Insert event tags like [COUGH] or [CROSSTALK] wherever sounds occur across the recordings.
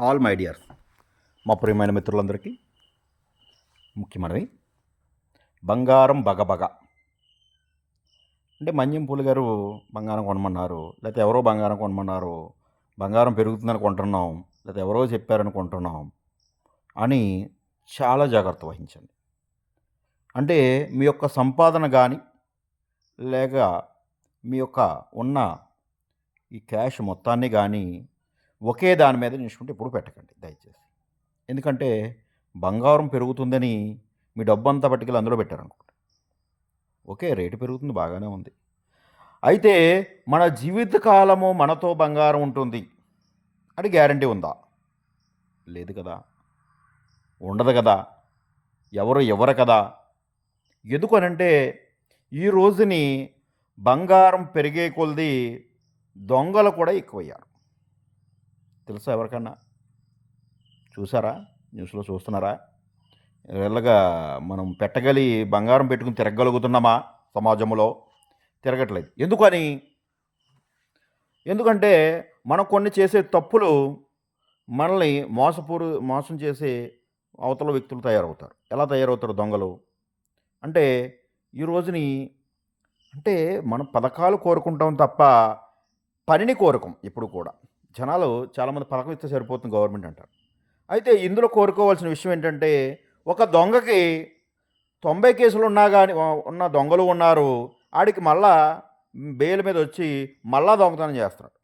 All my dear మా ప్రియమైన మిత్రులందరికీ ముఖ్యమైనవి బంగారం బగబగ. అంటే మంజం పూలు గారు బంగారం కొనమన్నారు లేకపోతే ఎవరో బంగారం కొనమన్నారు బంగారం పెరుగుతుందని కొంటున్నాం లేకపోతే ఎవరో చెప్పారని కొంటున్నాం అని చాలా జాగ్రత్త వహించండి. అంటే మీ యొక్క సంపాదన కానీ లేక మీ యొక్క ఉన్న ఈ క్యాష్ మొత్తాన్ని కానీ ఒకే దాని మీద నిల్చుకుంటే ఎప్పుడు పెట్టకండి దయచేసి. ఎందుకంటే బంగారం పెరుగుతుందని మీ డబ్బు అంతా పట్టుకెళ్ళి అందులో పెట్టారనుకోండి. ఓకే రేటు పెరుగుతుంది బాగానే ఉంది. అయితే మన జీవితకాలము మనతో బంగారం ఉంటుంది అని గ్యారంటీ ఉందా? లేదు కదా. ఉండదు కదా. ఎవరు ఎవరు కదా. ఎందుకనంటే ఈ రోజుని బంగారం పెరిగే కొలది దొంగలు కూడా ఎక్కువయ్యారు. తెలుసా ఎవరికన్నా? చూసారా? న్యూస్లో చూస్తున్నారా? వెళ్ళగా మనం పెట్టగలి బంగారం పెట్టుకుని తిరగలుగుతున్నామా సమాజంలో? తిరగట్లేదు. ఎందుకని? ఎందుకంటే మనం కొన్ని చేసే తప్పులు మనల్ని మోసపూరు మోసం చేసే అవతల వ్యక్తులు తయారవుతారు. ఎలా తయారవుతారు దొంగలు? అంటే ఈ రోజుని అంటే మనం పథకాలు కోరుకుంటాం తప్ప పనిని కోరకం ఇప్పుడు కూడా. జనాలు చాలామంది పథకం ఇస్తే సరిపోతుంది గవర్నమెంట్ అంటారు. అయితే ఇందులో కోరుకోవాల్సిన విషయం ఏంటంటే ఒక దొంగకి తొంభై కేసులు ఉన్నా కానీ ఉన్న దొంగలు ఉన్నారు ఆడికి మళ్ళా బెయిల్ మీద వచ్చి మళ్ళా దొంగతనం చేస్తున్నాడు.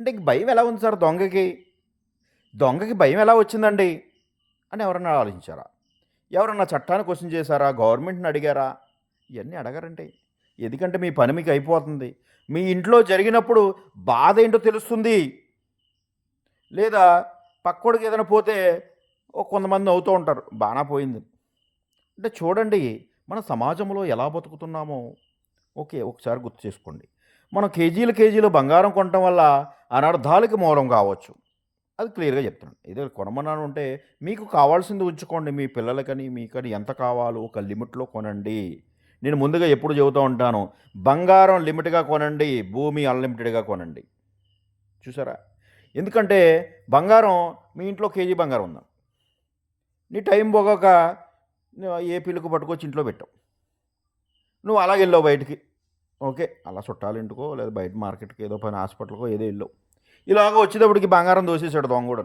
అంటే భయం ఎలా ఉంది సార్ దొంగకి? దొంగకి భయం ఎలా వచ్చిందండి? అని ఎవరన్నా ఆలోచించారా? ఎవరన్నా చట్టాన్ని క్వశ్చన్ చేశారా? గవర్నమెంట్ని అడిగారా? ఇవన్నీ అడగారంటే ఎందుకంటే మీ పని మీకు అయిపోతుంది. మీ ఇంట్లో జరిగినప్పుడు బాధ ఏంటో తెలుస్తుంది. లేదా పక్కోడికి ఏదైనా పోతే కొంతమంది అవుతూ ఉంటారు బాగా పోయింది. అంటే చూడండి మన సమాజంలో ఎలా బతుకుతున్నామో. ఓకే ఒకసారి గుర్తు చేసుకోండి. మనం కేజీలు కేజీలు బంగారం కొనటం వల్ల అనర్థాలకి మూలం కావచ్చు. అది క్లియర్గా చెప్తున్నాను. ఏదో కొనమన్నాను అంటే మీకు కావాల్సింది ఉంచుకోండి. మీ పిల్లలకని మీకని ఎంత కావాలో ఒక లిమిట్లో కొనండి. నేను ముందుగా ఎప్పుడు చెబుతూ ఉంటాను బంగారం లిమిట్గా కొనండి భూమి అన్లిమిటెడ్గా కొనండి. చూసారా? ఎందుకంటే బంగారం మీ ఇంట్లో కేజీ బంగారం ఉందా? నీ టైం పోగాక ఏ పిల్లకు పట్టుకొచ్చి ఇంట్లో పెట్టావు? నువ్వు అలాగే వెళ్ళావు బయటికి. ఓకే అలా చుట్టాలు ఇంటికో లేదా బయట మార్కెట్కి ఏదో పని హాస్పిటల్కో ఏదో వెళ్ళావు. ఇలాగ వచ్చేటప్పటికి బంగారం దోసేసాడు దొంగ కూడా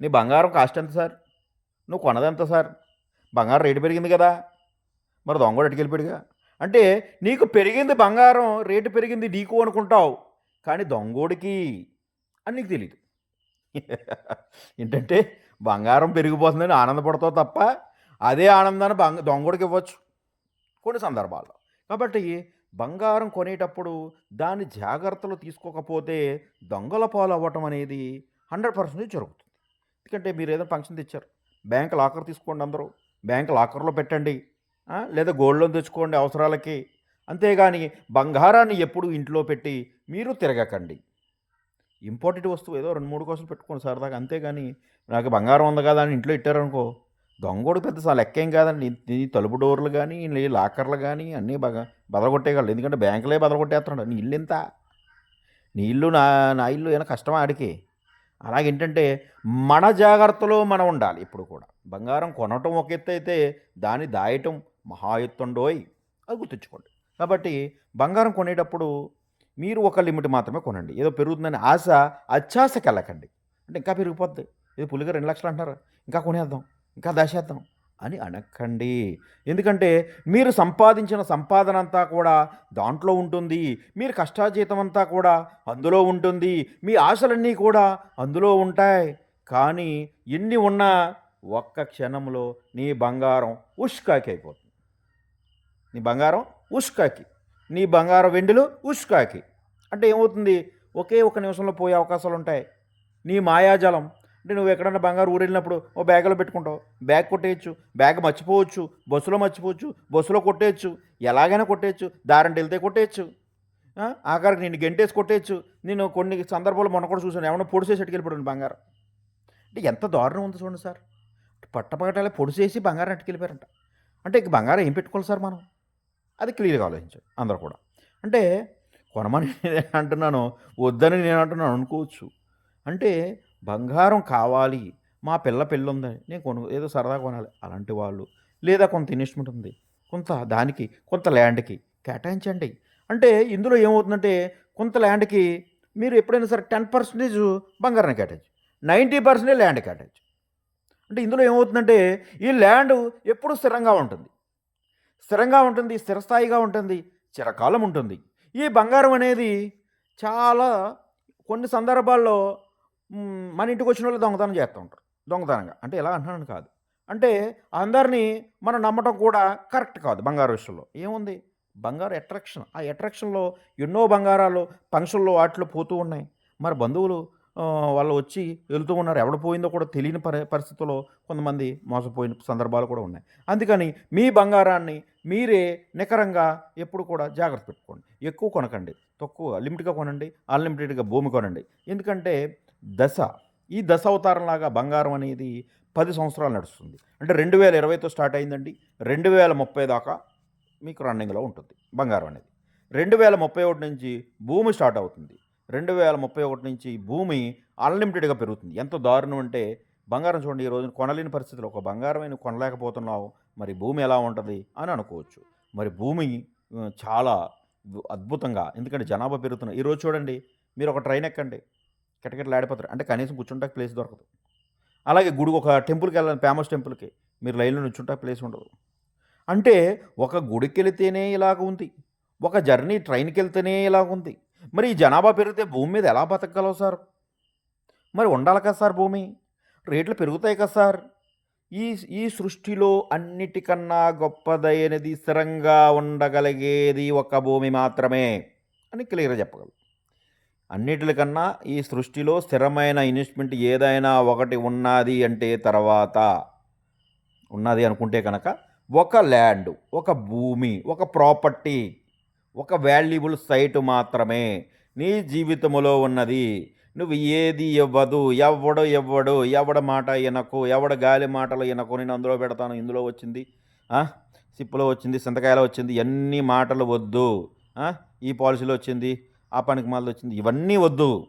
నీ బంగారం కాస్ట్ ఎంత సార్? నువ్వు కొనదెంత సార్? బంగారం రేటు పెరిగింది కదా. మరి దొంగ అటుకెళ్ళిపోయాడుగా అంటే నీకు పెరిగింది బంగారం రేటు పెరిగింది నీకు అనుకుంటావు కానీ దొంగోడికి అని నీకు తెలియదు ఏంటంటే బంగారం పెరిగిపోతుందని ఆనందపడతావు తప్ప అదే ఆనందాన్ని బంగ దొంగడికి ఇవ్వచ్చు కొన్ని సందర్భాల్లో. కాబట్టి బంగారం కొనేటప్పుడు దాని జాగ్రత్తలు తీసుకోకపోతే దొంగల పాలు అవ్వటం అనేది హండ్రెడ్ పర్సెంట్ జరుగుతుంది. ఎందుకంటే మీరు ఏదైనా ఫంక్షన్ తెచ్చారు బ్యాంక్ లాకర్ తీసుకోండి అందరూ బ్యాంక్ లాకర్లో పెట్టండి. లేదా గోల్డ్ లోన్ తెచ్చుకోండి అవసరాలకి. అంతేగాని బంగారాన్ని ఎప్పుడు ఇంట్లో పెట్టి మీరు తిరగకండి. ఇంపార్టెంట్ వస్తువు ఏదో రెండు మూడు కోసం పెట్టుకోండి సరదాగా. అంతేగాని నాకు బంగారం ఉంది కదా అని ఇంట్లో ఇట్టారనుకో దొంగోడు పెద్ద సార్ లెక్కేం కాదండి. నీ తలుపు డోర్లు కానీ నీ లాకర్లు కానీ అన్నీ బాగా బదలగొట్టేయగలరు. ఎందుకంటే బ్యాంకులే బదలగొట్టేస్తున్నాడు. నీ ఇల్లు ఎంత? నీ ఇల్లు నా నా ఇల్లు ఏమైనా కష్టమా ఆడికి? అలాగేంటంటే మన జాగ్రత్తలో మనం ఉండాలి ఇప్పుడు కూడా. బంగారం కొనటం ఒక ఎత్తు అయితే దాన్ని దాయటం మహాయుత్తుండోయ్ అది గుర్తుంచుకోండి. కాబట్టి బంగారం కొనేటప్పుడు మీరు ఒక లిమిట్ మాత్రమే కొనండి. ఏదో పెరుగుతుందని ఆశ అత్యాశకి వెళ్ళకండి. అంటే ఇంకా పెరిగిపోద్ది. ఏదో పులిగా రెండు లక్షలు అంటారు ఇంకా కొనేద్దాం. ఇంకా దాచేద్దాం అని అనకండి. ఎందుకంటే మీరు సంపాదించిన సంపాదన అంతా కూడా దాంట్లో ఉంటుంది. మీరు కష్టాజీతం అంతా కూడా అందులో ఉంటుంది. మీ ఆశలన్నీ కూడా అందులో ఉంటాయి. కానీ ఎన్ని ఉన్నా ఒక్క క్షణంలో నీ బంగారం ఉష్కాకి అయిపోతుంది. నీ బంగారం ఉష్కాకి. నీ బంగారం వెండిలు ఉష్కాకి. అంటే ఏమవుతుంది? ఒకే ఒక నిమిషంలో పోయే అవకాశాలు ఉంటాయి నీ మాయాజలం. అంటే నువ్వు ఎక్కడన్నా బంగారు ఊరు వెళ్ళినప్పుడు ఓ బ్యాగ్లో పెట్టుకుంటావు. బ్యాగ్ కొట్టేయచ్చు. బ్యాగ్ మర్చిపోవచ్చు. బస్సులో మర్చిపోవచ్చు. బస్సులో కొట్టేయచ్చు. ఎలాగైనా కొట్టేయచ్చు. దారంటి వెళ్తే కొట్టేయచ్చు. ఆఖరికి నేను గెంటేసి కొట్టేయచ్చు. నేను కొన్ని సందర్భాలు మొన్న కూడా చూశాను. ఏమన్నా పొడిసేసి ఎట్టుకెళ్ళిపోయాడు బంగారం. అంటే ఎంత దారుణం ఉంది చూడండి సార్. పట్టపగటాలే పొడిసేసి బంగారం ఎట్టుకెళ్ళిపోయారంట అంటే ఇక బంగారం ఏం పెట్టుకోవాలి సార్ మనం? అది క్లియర్గా ఆలోచించారు అందరూ కూడా. అంటే కొనమని [LAUGHS] నేను అంటున్నాను వద్దని నేను అంటున్నాను అనుకోవచ్చు. అంటే బంగారం కావాలి మా పిల్ల పెళ్ళి ఉంది నేను కొను ఏదో సరదా కొనాలి అలాంటి వాళ్ళు. లేదా కొంత ఇన్వెస్ట్మెంట్ ఉంది కొంత దానికి కొంత ల్యాండ్కి కేటాయించండి. అంటే ఇందులో ఏమవుతుందంటే కొంత ల్యాండ్కి మీరు ఎప్పుడైనా సరే టెన్ పర్సెంటేజ్ బంగారాన్ని కేటాయించు నైంటీ పర్సెంటేజ్ ల్యాండ్ కేటాయించు. అంటే ఇందులో ఏమవుతుందంటే ఈ ల్యాండ్ ఎప్పుడు స్థిరంగా ఉంటుంది. స్థిరంగా ఉంటుంది స్థిరస్థాయిగా ఉంటుంది చిరకాలం ఉంటుంది. ఈ బంగారం అనేది చాలా కొన్ని సందర్భాల్లో మన ఇంటికి వచ్చిన వాళ్ళు దొంగతనం చేస్తూ ఉంటారు. దొంగతనంగా. అంటే ఎలా అంటున్నాను కాదు. అంటే అందరినీ మనం నమ్మటం కూడా కరెక్ట్ కాదు బంగారు విషయంలో. ఏముంది? బంగారు అట్రాక్షన్ ఆ అట్రాక్షన్లో ఎన్నో బంగారాలు ఫంక్షన్లో వాటిలో పోతూ ఉన్నాయి. మరి బంధువులు వాళ్ళు వచ్చి వెళ్తూ ఉన్నారు. ఎవడ పోయిందో కూడా తెలియని పరి పరిస్థితుల్లో కొంతమంది మోసపోయిన సందర్భాలు కూడా ఉన్నాయి. అందుకని మీ బంగారాన్ని మీరే నికరంగా ఎప్పుడు కూడా జాగ్రత్త పెట్టుకోండి. ఎక్కువ కొనకండి. తక్కువ లిమిట్గా కొనండి. అన్లిమిటెడ్గా భూమి కొనండి. ఎందుకంటే దశ ఈ దశ అవతారంలాగా బంగారం అనేది పది సంవత్సరాలు నడుస్తుంది. అంటే రెండు వేల ఇరవైతో స్టార్ట్ అయిందండి. రెండు వేల ముప్పై దాకా మీకు రన్నింగ్లో ఉంటుంది బంగారం అనేది. రెండు వేల ముప్పై ఒకటి నుంచి భూమి స్టార్ట్ అవుతుంది. రెండు వేల ముప్పై ఒకటి నుంచి భూమి అన్లిమిటెడ్గా పెరుగుతుంది. ఎంత దారుణం అంటే బంగారం చూడండి ఈ రోజున కొనలేని పరిస్థితులు ఒక బంగారమైన కొనలేకపోతున్నావు మరి భూమి ఎలా ఉంటుంది అని అనుకోవచ్చు. మరి భూమి చాలా అద్భుతంగా ఎందుకంటే జనాభా పెరుగుతున్న ఈరోజు చూడండి మీరు ఒక ట్రైన్ ఎక్కండి కిటకిటలాడిపోతారు అంటే కనీసం కూర్చుంటాక ప్లేస్ దొరకదు. అలాగే గుడి ఒక టెంపుల్కి వెళ్ళాలి ఫేమస్ టెంపుల్కి మీరు లైన్లో నుంచుంటాక ప్లేస్ ఉండదు. అంటే ఒక గుడికి వెళితేనే ఇలాగ ఉంది ఒక జర్నీ ట్రైన్కి వెళ్తేనే ఇలాగ ఉంది మరి ఈ జనాభా పెరిగితే భూమి మీద ఎలా బతకగలవు సార్? మరి ఉండాలి కదా సార్ భూమి? రేట్లు పెరుగుతాయి కదా సార్. ఈ ఈ సృష్టిలో అన్నిటికన్నా గొప్పదైనది స్థిరంగా ఉండగలిగేది ఒక భూమి మాత్రమే అని క్లియర్గా చెప్పగలరు అన్నిటికన్నా ఈ సృష్టిలో స్థిరమైన ఇన్వెస్ట్మెంట్ ఏదైనా ఒకటి ఉన్నది అంటే తర్వాత ఉన్నది అనుకుంటే కనుక ఒక ల్యాండ్ ఒక భూమి ఒక ప్రాపర్టీ ఒక వాల్యుబుల్ సైట్ మాత్రమే. నీ జీవితంలో ఉన్నది. నువ్వు ఏది ఇవ్వదు ఎవడు ఇవ్వడు ఎవడ మాట వినకు ఎవడ గాలి మాటలు వినకు నేను అందులో పెడతాను ఇందులో వచ్చింది సిప్పులో వచ్చింది సింతకాయలో వచ్చింది ఎన్ని మాటలు వద్దు ఈ పాలసీలో వచ్చింది ఆ పనికి మళ్ళీ వచ్చింది ఇవన్నీ వద్దు.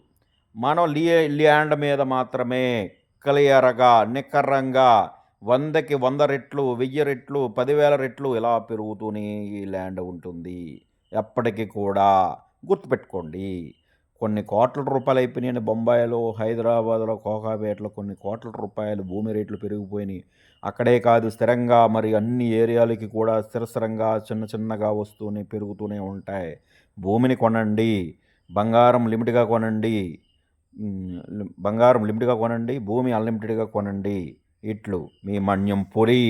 మనం లీ ల్యాండ్ మీద మాత్రమే క్లియర్గా నికరంగా వందకి వంద రెట్లు వెయ్యి రెట్లు పదివేల రెట్లు ఇలా పెరుగుతూనే ఈ ల్యాండ్ ఉంటుంది. ఎప్పటికీ కూడా గుర్తుపెట్టుకోండి. కొన్ని కోట్ల రూపాయలు అయిపోయినాయని బొంబాయిలో హైదరాబాద్లో కోకాపేటలో కొన్ని కోట్ల రూపాయలు భూమి రేట్లు పెరిగిపోయినాయి. అక్కడే కాదు స్థిరంగా మరి అన్ని ఏరియాలకి కూడా స్థిరస్థిరంగా చిన్న చిన్నగా వస్తూనే పెరుగుతూనే ఉంటాయి. భూమిని కొనండి బంగారం లిమిట్గా కొనండి బంగారం లిమిట్గా కొనండి భూమి అన్లిమిటెడ్గా కొనండి. ఇట్లు మీ మన్యం పొడి.